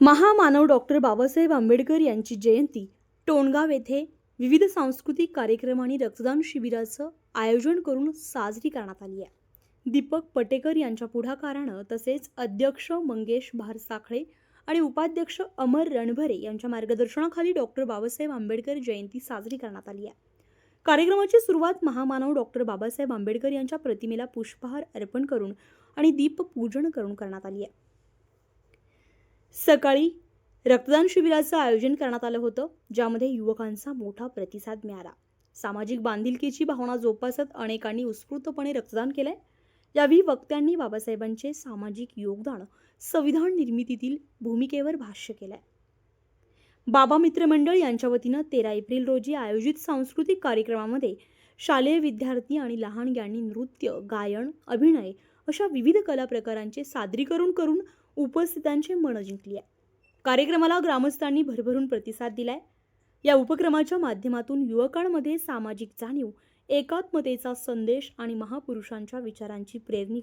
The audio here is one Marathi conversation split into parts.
महामानव डॉक्टर बाबासाहेब आंबेडकर यांची जयंती टोणगाव येथे विविध सांस्कृतिक कार्यक्रम आणि रक्तदान शिबिराचं आयोजन करून साजरी करण्यात आली आहे. दीपक पटेकर यांच्या पुढाकारानं तसेच अध्यक्ष मंगेश भारसाखळे आणि उपाध्यक्ष अमर रणभरे यांच्या मार्गदर्शनाखाली डॉक्टर बाबासाहेब आंबेडकर जयंती साजरी करण्यात आली आहे. कार्यक्रमाची सुरुवात महामानव डॉक्टर बाबासाहेब आंबेडकर यांच्या प्रतिमेला पुष्पहार अर्पण करून आणि दीपपूजन करून करण्यात आली आहे. सकाळी रक्तदान शिबिराचं आयोजन करण्यात आलं होतं ज्यामध्ये युवकांचा मोठा प्रतिसाद मिळाला. सामाजिक बांधिलकीची भावना जोपासत अनेकांनी उत्स्फूर्तपणे रक्तदान केलंय. यावेळी वक्त्यांनी बाबासाहेबांचे सामाजिक योगदान संविधान निर्मितीतील भूमिकेवर भाष्य केलंय. बाबा मित्रमंडळ यांच्या वतीनं तेरा एप्रिल रोजी आयोजित सांस्कृतिक कार्यक्रमामध्ये शालेय विद्यार्थी आणि लहानग्यांनी नृत्य गायन अभिनय अशा विविध कला प्रकारांचे सादरीकरण करून उपस्थितांचे मन जिंकली आहे कार्यक्रमाला ग्रामस्थांनी भरभरून प्रतिसाद दिलाय. या उपक्रमाच्या माध्यमातून युवकांमध्ये सामाजिक जाणीव एकात्मतेचा संदेश आणि महापुरुषांच्या विचारांची प्रेरणी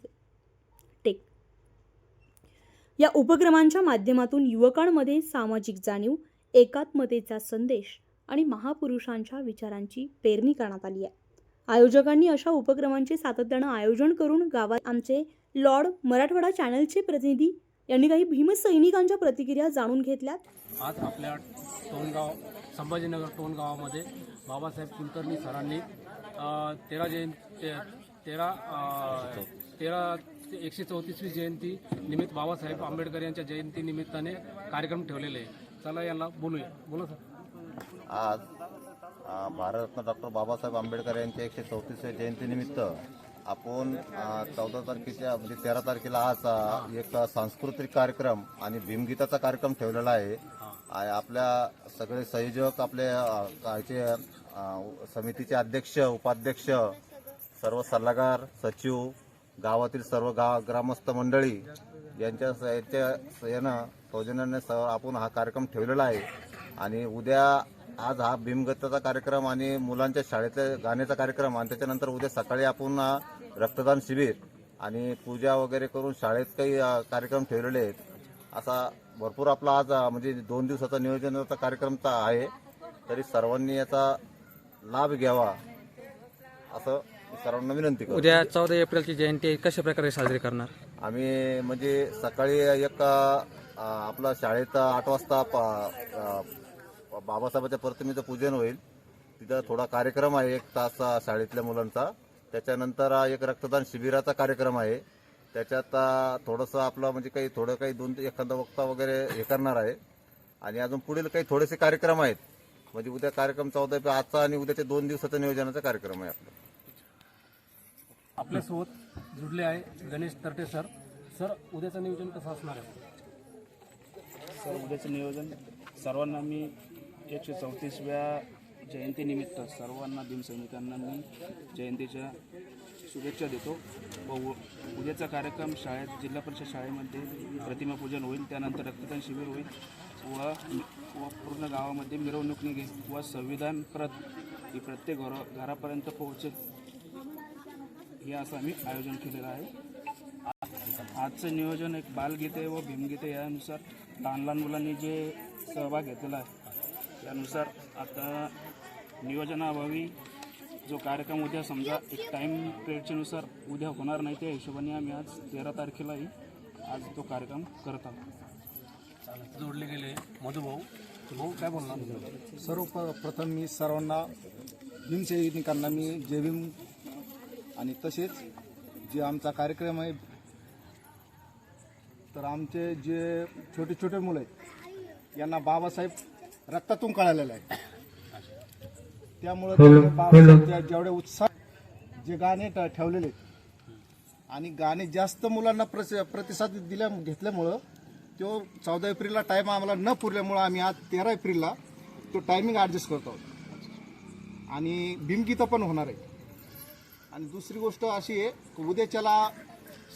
टेक. या उपक्रमांच्या माध्यमातून युवकांमध्ये सामाजिक जाणीव एकात्मतेचा संदेश आणि महापुरुषांच्या विचारांची पेरणी करण्यात आली आहे. आयोजकांनी अशा उपक्रमांचे सातत्यानं आयोजन करून गावात आमचे लॉर्ड मराठवाडा चॅनलचे प्रतिनिधी यांनी काही भीमसैनिकांच्या प्रतिक्रिया जाणून घेतल्यात. आज आपल्या टोणगाव संभाजीनगर टोणगावामध्ये बाबासाहेब कुलकर्णी सरांनी तेरा जयं ते- तेरा तेरा ते एकशे चौतीसवी जयंती निमित्त बाबासाहेब आंबेडकर यांच्या जयंती निमित्ताने कार्यक्रम ठेवलेले आहे. चला यांना बोलूया. बोला सर. आज भारतरत्न डॉक्टर बाबासाहेब आंबेडकर यांच्या एकशे चौतीसव्या जयंतीनिमित्त आपण चौदा तारखेच्या म्हणजे तेरा तारखेला आज एक सांस्कृतिक कार्यक्रम आणि भीमगीताचा कार्यक्रम ठेवलेला आहे. आपल्या सगळे संयोजक आपले कायचे समितीचे अध्यक्ष उपाध्यक्ष सर्व सल्लागार सचिव गावातील सर्व गाव ग्रामस्थ मंडळी यांच्या यांच्या यानं सौजन्याने स आपण हा कार्यक्रम ठेवलेला आहे. आणि उद्या आज हा भीमगताचा कार्यक्रम आणि मुलांच्या शाळेतल्या गाण्याचा कार्यक्रम आणि त्याच्यानंतर उद्या सकाळी आपण रक्तदान शिबिर आणि पूजा वगैरे करून शाळेत काही कार्यक्रम ठेवलेले आहेत. असा भरपूर आपला आज म्हणजे दोन दिवसाचा नियोजनाचा कार्यक्रम तर आहे. तरी सर्वांनी याचा लाभ घ्यावा असं सर्वांना विनंती करतो. उद्या चौदा एप्रिलची जयंती कशा प्रकारे साजरी करणार? आम्ही म्हणजे सकाळी एक आपला शाळेत आठ वाजता बाबासाहेबाच्या प्रतिमेचं पूजन होईल. तिथं थोडा कार्यक्रम आहे एक तास शाळेतल्या मुलांचा. त्याच्यानंतर एक रक्तदान शिबिराचा कार्यक्रम आहे. त्याच्यात थोडंसं आपलं म्हणजे काही थोडं काही दोन एखादा वक्ता वगैरे हे करणार आहे. आणि अजून पुढील काही थोडेसे कार्यक्रम आहेत. म्हणजे उद्या कार्यक्रम चौदा एप्रिल आजचा आणि उद्याच्या दोन दिवसाचा नियोजनाचा कार्यक्रम आहे आपला. आपल्यासोबत जुडले आहे गणेश तरटे सर. सर उद्याचं नियोजन कसं असणार आहे? सर उद्याचं नियोजन सर्वांना मी एकशे चौतीसव्या जयंतीनिमित्त सर्वांना भीमसैनिकांना मी जयंतीच्या शुभेच्छा देतो. व उद्याचा कार्यक्रम शाळेत जिल्हा परिषद शाळेमध्ये प्रतिमा पूजन होईल. त्यानंतर रक्तदान शिबिर होईल. व व पूर्ण गावामध्ये मिरवणूक निघेल. व संविधान प्रत ही प्रत्येक घर घरापर्यंत पोहोचेल. हे असं आम्ही आयोजन केलेलं आहे. आजचं नियोजन एक बालगीते व भीमगीते यानुसार लहान लहान मुलांनी जे सहभाग घेतलेला आहे त्यानुसार आता नियोजनाअभावी जो कार्यक्रम उद्या समजा एक टाईम पिरियडच्यानुसार उद्या होणार नाही त्या हिशोबाने आम्ही आज तेरा तारखेलाही आज तो कार्यक्रम करत आहोत. जोडले गेले. मधुभाऊ भाऊ काय बोलणार? सर्वप्रथम मी सर्वांना भीमसैनिकांना मी जय भीम. आणि तसेच जे आमचा कार्यक्रम आहे तर आमचे जे छोटे छोटे मुलं आहेत यांना बाबासाहेब रक्तातून कळालेलं आहे. त्यामुळं त्यांनी जेवढे उत्साह जे गाणे ठेवलेले. आणि गाणे जास्त मुलांना प्रतिसाद दिल्या घेतल्यामुळं तो चौदा एप्रिलला टाईम आम्हाला न पुरल्यामुळं आम्ही आज तेरा एप्रिलला तो टायमिंग ॲडजस्ट करतो आहोत. आणि भीमगीतं पण होणार आहे. आणि दुसरी गोष्ट अशी आहे की उद्याच्याला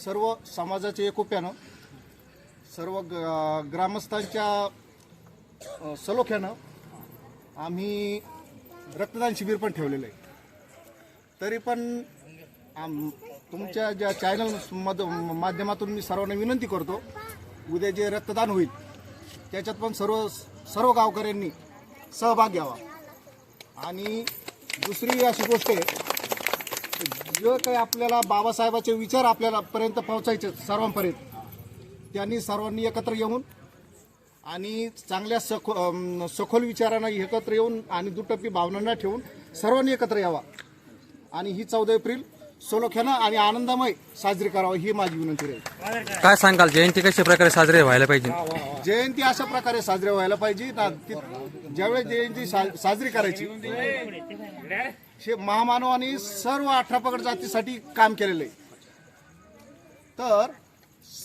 सर्व समाजाच्या एकोप्यानं सर्व ग- ग्रामस्थांच्या सलोख्यानं आम्ही रक्तदान शिबिर पण ठेवलेलं आहे. तरी पण आम तुमच्या ज्या चॅनल मध माध्यमातून मी सर्वांना विनंती करतो उद्या जे रक्तदान होईल त्याच्यात पण सर्व सर्व गावकऱ्यांनी सहभाग घ्यावा. आणि दुसरी अशी गोष्ट आहे जे काही आपल्याला बाबासाहेबाचे विचार आपल्याला पर्यंत पोहोचायचे सर्वांपर्यंत त्यांनी सर्वांनी एकत्र येऊन आणि चांगल्या सखो सखोल विचारांना एकत्र येऊन आणि दुटप्पी भावनांना ठेवून सर्वांनी एकत्र यावा. आणि ही चौदा एप्रिल सोलोख्यानं आणि आनंदमय साजरी करावी ही माझी विनंती राहील. काय सांगाल जयंती कशा प्रकारे साजरी व्हायला पाहिजे? जयंती अशा प्रकारे साजरी व्हायला पाहिजे. ज्यावेळेस जयंती साजरी करायची हे महामानवाने सर्व अठरा पगड जातीसाठी काम केलेलं आहे. तर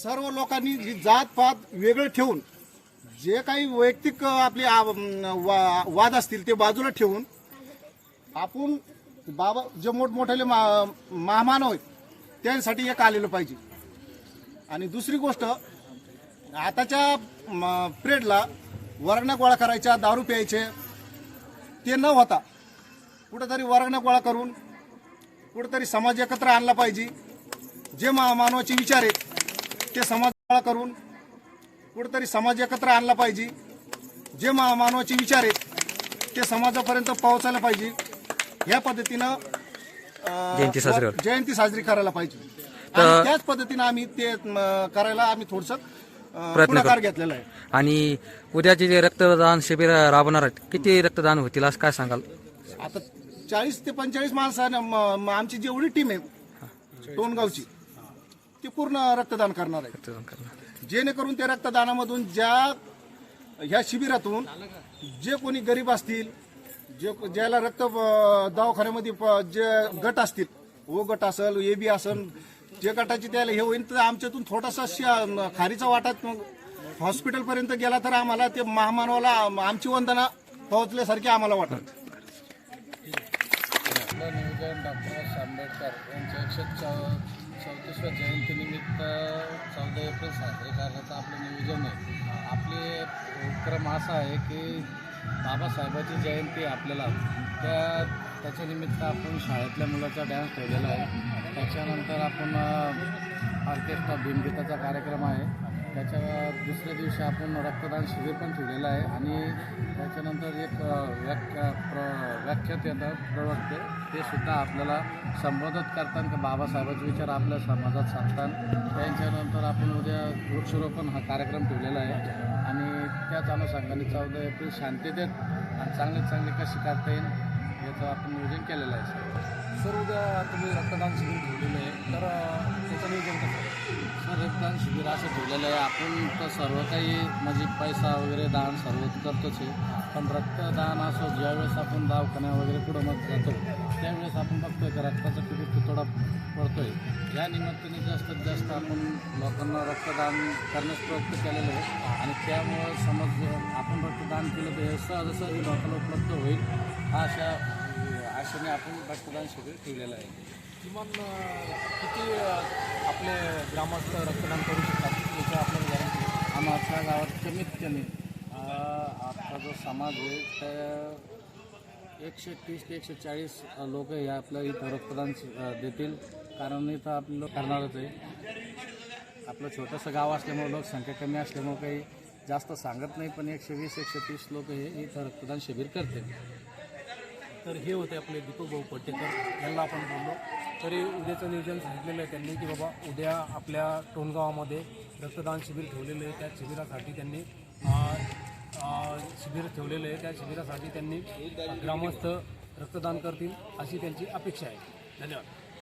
सर्व लोकांनी ही जात पात वेगळं ठेवून जे काही वैयक्तिक आपले वा- वाद असतील ते बाजूला ठेवून आपण बाबा जे मोठमोठ्याले मा महामानव आहेत त्यांसाठी एक आलेलं पाहिजे. आणि दुसरी गोष्ट आताच्या म, पिरियडला गोळा करायच्या दारू प्यायचे ते न होता कुठंतरी वर्गण्या गोळा करून कुठंतरी समाज एकत्र आणला पाहिजे. जे मा मानवाचे विचार आहेत ते समाज गोळा करून कुठंतरी समाज एकत्र आणला पाहिजे. जे मा मानवाचे विचार आहेत ते समाजापर्यंत पोहोचायला पाहिजे. ह्या पद्धतीनं अं, जयंती साजरी होते. जयंती साजरी करायला पाहिजे. आणि त्याच पद्धतीनं आम्ही ते म, करायला आम्ही थोडस प्रयत्न पुढाकार. घेतलेला आहे. आणि उद्याचे जे रक्तदान शिबिर राबवणार आहेत किती रक्तदान होतील असं काय सांगाल? आता चाळीस ते पंचेचाळीस माणसानं म- म- आमची जेवढी टीम आहे टोनगावची ती पूर्ण रक्तदान करणार आहे. रक्तदान करणार. जेणेकरून त्या रक्तदानामधून ज्या ह्या शिबिरातून जे कोणी गरीब असतील जे ज्याला रक्त दवाखान्यामध्ये प- जे गट असतील ओ गट असेल ए बी असेल जे गटाची त्याला हे होईल तर आमच्यातून थोडासा खारीचा वाटात हॉस्पिटलपर्यंत गेला तर आम्हाला ते महामानवाला आमची वंदना पोहोचल्यासारखी आम्हाला वाटत. डॉक्टर आंबेडकर यांचं एकशे चौतीसव्या जयंतीनिमित्त चौदा एप्रिल साजरे करण्याचं आपलं नियोजन आहे. आपले उपक्रम असा आहे की बाबासाहेबाची जयंती आहे आपल्याला त्या त्याच्यानिमित्त आपण शाळेतल्या मुलाचा डॅन्स ठेवलेला आहे. त्याच्यानंतर आपण ऑर्केस्ट्रा भीमगीताचा कार्यक्रम आहे. त्याच्या दुसऱ्या दिवशी आपण रक्तदान शिबिर पण ठेवलेलं आहे आणि त्याच्यानंतर एक व्याख्या प्र व्याख्यात येतात प्रवक्ते. ते सुद्धा आपल्याला संबोधित करतात. का बाबासाहेबांचे विचार आपल्या समाजात सांगतात. त्यांच्यानंतर आपण उद्या वृक्षारोपण हा कार्यक्रम ठेवलेला आहे. आणि त्याच अनुषंगाने चौदा एप्रिल शांततेत आणि चांगले चांगली कशी करता येईल याचं आपण नियोजन केलेलं आहे सर उद्या तुम्ही रक्तदान शिबिर ठेवलेलं आहे तर त्याचं नियोजन कसं सर रक्तदान शिबिर असं ठेवलेलं आहे. आपण तर सर्व काही म्हणजे पैसा वगैरे दान सर्व करतोच आहे. पण रक्तदान असं ज्यावेळेस आपण दवाखान्या वगैरे पुढं मग जातो त्यावेळेस आपण बघतोय का रक्ताचा किती तुतडा पडतोय. या निमित्ताने जास्तीत जास्त आपण लोकांना रक्तदान करण्यास प्रयत्न केलेलं आहे. आणि त्यामुळं समज आपण रक्तदान केलं तर सहजासहजी लोकांना उपलब्ध होईल अशा आशेने आपण रक्तदान शिबिर ठेवलेलं आहे. किमान किती आपले ग्रामस्थ रक्तदान करू शकतात? याच्या आपल्याला गॅरंटी आमच्या गावात कमीत कमी आपला जो समाज आहे त्या एकशे तीस ते एकशे चाळीस लोक हे आपलं इथं रक्तदान देतील. कारण इथं आपलं करणारच आहे. आपलं छोटंसं गाव असल्यामुळे लोकसंख्या कमी असल्यामुळे काही जास्त सांगत नाही पण एकशे वीस एकशे तीस लोक हे इथं रक्तदान शिबिर करतील. तर हे होते आपले दीपक भाऊ पट्टेकर यांना आपण बोललो तरी उद्याचं नियोजन सांगितलेलं आहे त्यांनी की बाबा उद्या आपल्या टोनगावामध्ये रक्तदान शिबिर ठेवलेलं आहे. त्या शिबिरासाठी त्यांनी शिबिर ठेवलेलं आहे. त्या शिबिरासाठी त्यांनी ग्रामस्थ रक्तदान करतील अशी त्यांची अपेक्षा आहे. धन्यवाद.